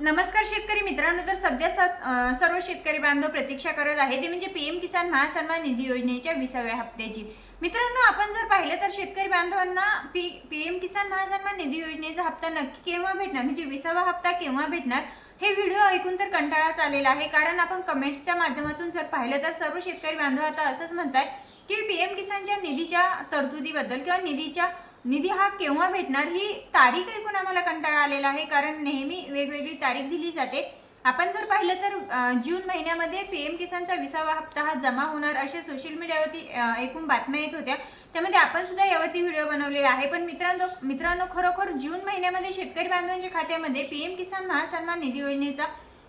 नमस्कार शेतकरी मित्रांनो तर सध्या स- सर्व शेतकरी बांधव प्रतीक्षा करत आहे ते म्हणजे पीएम किसान महासन्मान निधी योजनेच्या विसाव्या हप्त्याची. मित्रांनो आपण जर पाहिलं तर शेतकरी बांधवांना पी पीएम किसान महासन्मान निधी योजनेचा हप्ता नक्की केव्हा भेटणार? म्हणजे विसावा हप्ता केव्हा भेटणार? हे व्हिडिओ ऐकून तर कंटाळाच आलेला आहे. कारण आपण कमेंट्सच्या माध्यमातून जर पाहिलं तर सर्व शेतकरी बांधव आता असंच म्हणतात की पीएम किसानच्या निधीच्या तरतुदीबद्दल किंवा निधीच्या निधी हा केव्हा भेटणार ही तारीख ऐकून आम्हाला कंटाळा आलेला आहे कारण नेहमी वेगवेगळी तारीख दिली जाते. आपण जर पाहिलं तर जून महिन्यामध्ये पी एम किसानचा विसावा हप्ता हा जमा होणार अशा सोशल मीडियावरती एकूण बातम्या येत होत्या. त्यामध्ये आपण सुद्धा यावरती व्हिडिओ बनवलेला आहे पण मित्रांनो मित्रांनो खरोखर जून महिन्यामध्ये शेतकरी बांधवांच्या खात्यामध्ये पीएम किसान महासन्मान निधी योजनेचा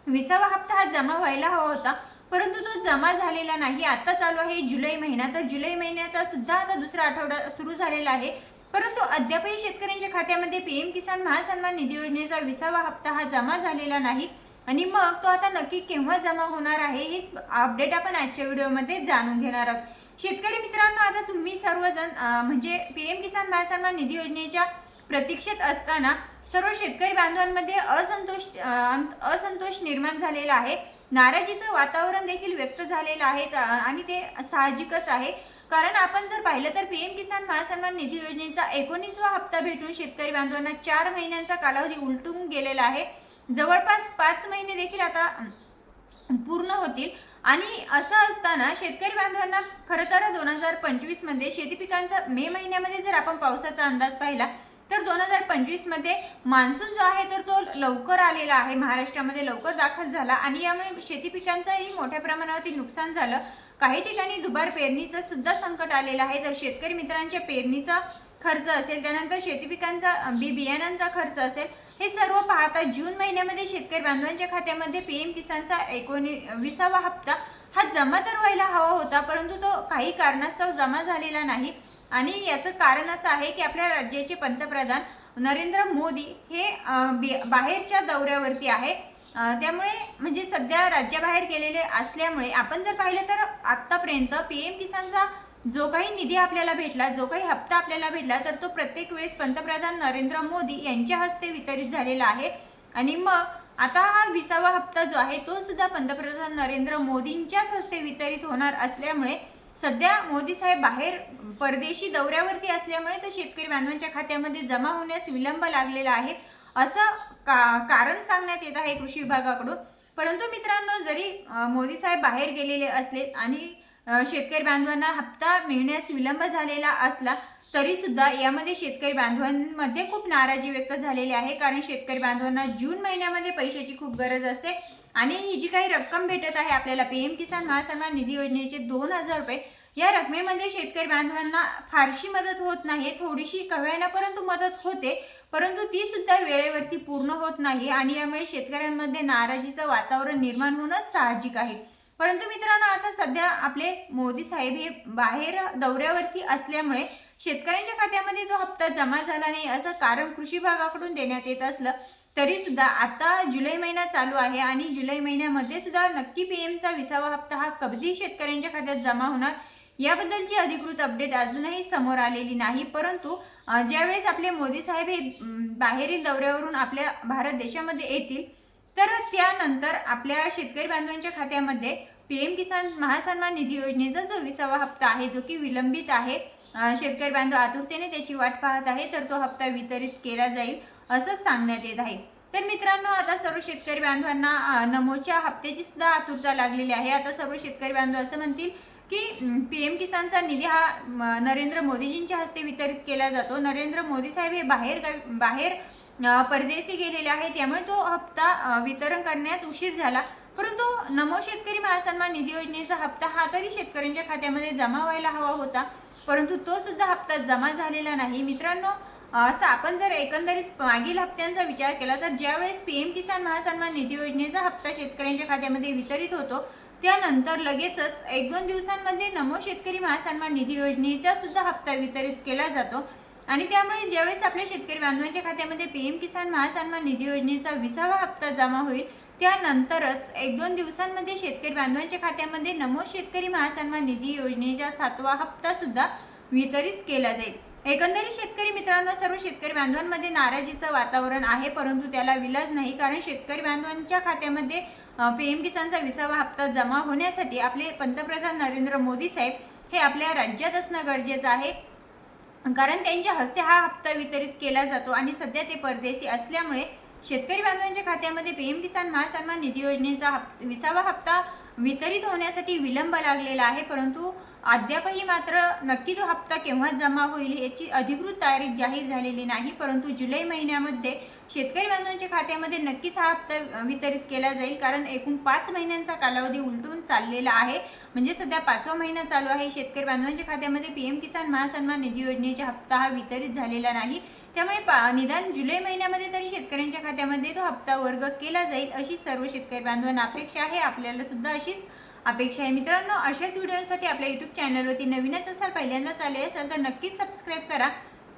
विसावा हप्ता हा जमा व्हायला हवा होता परंतु तो जमा झालेला नाही. आता चालू आहे जुलै महिना. तर जुलै महिन्याचा सुद्धा आता दुसरा आठवडा सुरू झालेला आहे. परंतु अद्यापही शेतकऱ्यांच्या खात्यामध्ये पीएम किसान महासन्मान निधी योजनेचा विसावा हप्ता हा जमा झालेला नाही आणि मग तो आता नक्की केव्हा जमा होणार आहे हीच अपडेट आपण आजच्या व्हिडिओमध्ये जाणून घेणार आहोत. शेतकरी मित्रांनो आता तुम्ही सर्वजण म्हणजे म्हणजे पीएम किसान महासन्मान निधी योजनेच्या प्रतीक्षेत असताना सर्व शेतकरी बांधवांमध्ये असंतोष असंतोष निर्माण झालेला आहे. नाराजीचं वातावरण देखील व्यक्त झालेलं आहे आणि ते साहजिकच आहे. कारण आपण जर पाहिलं तर पी एम किसान महासन्मान निधी योजनेचा एकोणीसवा हप्ता भेटून शेतकरी बांधवांना चार महिन्यांचा कालावधी उलटून गेलेला आहे. जवळपास पाच महिने देखील आता पूर्ण होतील. आणि असं असताना शेतकरी बांधवांना खरं तर दोन हजार पंचवीसमध्ये शेती पिकांचा मे महिन्यामध्ये जर आपण पावसाचा अंदाज पाहिला तर दोन हजार पंचवीसमध्ये मान्सून जो आहे तर तो लवकर आलेला आहे. महाराष्ट्रामध्ये लवकर दाखल झाला आणि यामुळे शेती पिकांचंही मोठ्या प्रमाणावरती नुकसान झालं. काही ठिकाणी दुबार पेरणीचं सुद्धा संकट आलेलं आहे. तर शेतकरी मित्रांच्या पेरणीचा खर्च असेल त्यानंतर शेती पिकांचा बी बियाणांचा खर्च असेल हे सर्व पाहता जून महिन्यामध्ये शेतकरी बांधवांच्या खात्यामध्ये पी एम किसानचा एकोणी विसावा हप्ता हा जमा तर व्हायला हवा होता परंतु तो काही कारणास्तव जमा झालेला नाही. आणि याचं कारण असं आहे की आपल्या राज्याचे पंतप्रधान नरेंद्र मोदी हे बी- बाहेरच्या दौऱ्यावरती आहे. त्यामुळे म्हणजे सध्या राज्याबाहेर गेलेले असल्यामुळे आपण जर पाहिलं तर आत्तापर्यंत पी एम किसानचा जो काही निधी आपल्याला भेटला जो काही हप्ता आपल्याला भेटला तर तो प्रत्येक वेळेस पंतप्रधान नरेंद्र मोदी यांच्या हस्ते वितरित झालेला आहे. आणि मग आता हा विसावा हप्ता जो आहे तो सुद्धा पंतप्रधान नरेंद्र मोदींच्याच हस्ते वितरित होणार असल्यामुळे सध्या मोदी साहेब बाहेर परदेशी दौऱ्यावरती असल्यामुळे तो शेतकरी बांधवांच्या खात्यामध्ये जमा होण्यास विलंब लागलेला आहे. असं का कारण सांगण्यात येत आहे कृषी विभागाकडून. परंतु मित्रांनो जरी मोदी साहेब बाहेर गेलेले असले आणि शेतकरी बांधवांना हप्ता मिळण्यास विलंब झालेला असला तरी सुद्धा यामध्ये शेतकरी बांधवांमध्ये खूप नाराजी व्यक्त झालेली आहे. कारण शेतकरी बांधवांना जून महिन्यामध्ये पैशाची खूप गरज असते. आणि ही जी काही रक्कम भेटत आहे आपल्याला पी एम किसान महासन्मान निधी योजनेचे दोन हजार रुपये या रकमेमध्ये शेतकरी बांधवांना फारशी मदत होत नाही. थोडीशी कळवायला परंतु मदत होते. परंतु ती सुद्धा वेळेवरती पूर्ण होत नाही. आणि यामुळे शेतकऱ्यांमध्ये नाराजीचं वातावरण निर्माण होणं साहजिक आहे. परंतु मित्रांनो आता सध्या आपले मोदी साहेब हे बाहेर दौऱ्यावरती असल्यामुळे शेतकऱ्यांच्या खात्यामध्ये तो हप्ता जमा झाला नाही. असं कारण कृषी विभागाकडून देण्यात येत असलं तरी सुद्धा आता जुलै महिना चालू आहे आणि जुलै महिन्यामध्ये सुद्धा नक्की पी एमचा विसावा हप्ता हा कधी शेतकऱ्यांच्या खात्यात जमा होणार याबद्दलची अधिकृत अपडेट अजूनही समोर आलेली नाही. परंतु ज्यावेळेस आपले मोदी साहेब हे बाहेरील दौऱ्यावरून आपल्या भारत देशामध्ये येतील तर त्यानंतर आपल्या शेतकरी बांधवांच्या खात्यामध्ये पी एम किसान महासन्मान निधी योजनेचा जो विसावा हप्ता आहे जो की विलंबित आहे शेतकरी बांधव आतुरतेने त्याची वाट पाहत आहे तर तो हप्ता वितरित केला जाईल असं सांगण्यात येत आहे. तर मित्रांनो आता सर्व शेतकरी बांधवांना नमोच्या हप्त्याची सुद्धा आतुरता लागलेली आहे. आता सर्व शेतकरी बांधव असं म्हणतील की पीएम किसानचा निधी हा नरेंद्र मोदीजींच्या हस्ते वितरित केला जातो. नरेंद्र मोदी साहेब हे बाहेर बाहेर परदेशी गेलेले आहे त्यामुळे तो हप्ता वितरण करण्यास उशीर झाला. परंतु नमो शेतकरी महासन्मान निधी योजनेचा हप्ता हा तरी शेतकऱ्यांच्या खात्यामध्ये जमा व्हायला हवा होता. परंतु तो सुद्धा हप्ता जमा झालेला नाही. मित्रांनो असं आपण जर एकंदरीत मागील हप्त्यांचा विचार केला तर ज्यावेळेस पीएम किसान महासन्मान निधी योजनेचा हप्ता शेतकऱ्यांच्या खात्यामध्ये वितरित होतो त्यानंतर लगेचच एक दोन दिवसांमध्ये नमो शेतकरी महासन्मान निधी योजनेचा सुद्धा हप्ता वितरित केला जातो. आणि त्यामुळे ज्यावेळेस आपल्या शेतकरी बांधवांच्या खात्यामध्ये पी एम किसान महासन्मान निधी योजनेचा विसावा हप्ता जमा होईल त्यानंतरच एक दोन दिवसांमध्ये शेतकरी बांधवांच्या खात्यामध्ये नमो शेतकरी महासन्मान निधी योजनेचा सातवा हप्ता सुद्धा वितरित केला जाईल. एकंदरीत शेतकरी मित्रांनो सर्व शेतकरी बांधवांमध्ये नाराजीचं वातावरण आहे परंतु त्याला विलाज नाही कारण शेतकरी बांधवांच्या खात्यामध्ये पी एम किसानचा विसावा हप्ता जमा होण्यासाठी आपले पंतप्रधान नरेंद्र मोदी साहेब हे आपल्या राज्यात असणं गरजेचं आहे. कारण त्यांच्या हस्ते हा हप्ता वितरित केला जातो आणि सध्या ते परदेशी असल्यामुळे शेतकरी बांधवांच्या खात्यामध्ये पीएम किसान महासन्मान निधी योजनेचा हप विसावा हप्ता वितरित होण्यासाठी विलंब लागलेला आहे. परंतु अद्यापही मात्र नक्की तो हप्ता केव्हा जमा होईल याची अधिकृत तारीख जाहीर झालेली नाही. परंतु जुलै महिन्यामध्ये शेतकरी बांधवांच्या खात्यामध्ये नक्कीच हा हप्ता वितरित केला जाईल कारण एकूण पाच महिन्यांचा कालावधी उलटून चाललेला आहे. म्हणजे सध्या पाचवा महिना चालू आहे. शेतकरी बांधवांच्या खात्यामध्ये पीएम किसान महासन्मान निधी योजनेचा हप्ता हा वितरित झालेला नाही. त्यामुळे पा निदान जुलै महिन्यामध्ये तरी शेतकऱ्यांच्या खात्यामध्ये तो हप्ता वर्ग केला जाईल अशी सर्व शेतकरी बांधवांना अपेक्षा आहे. आपल्याला सुद्धा अशीच अपेक्षा आहे. मित्रांनो अशाच व्हिडिओसाठी आपल्या यूट्यूब चॅनलवरती नवीनच असाल पहिल्यांदाच आले असाल तर नक्कीच सबस्क्राईब करा.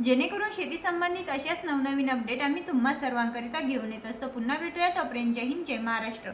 जेणेकरून शेती संबंधित अशाच नवनवीन अपडेट आम्ही तुम्हा सर्वांकरिता घेऊन येत असतो. पुन्हा भेटूया तोपर्यंत जय हिंद जय महाराष्ट्र.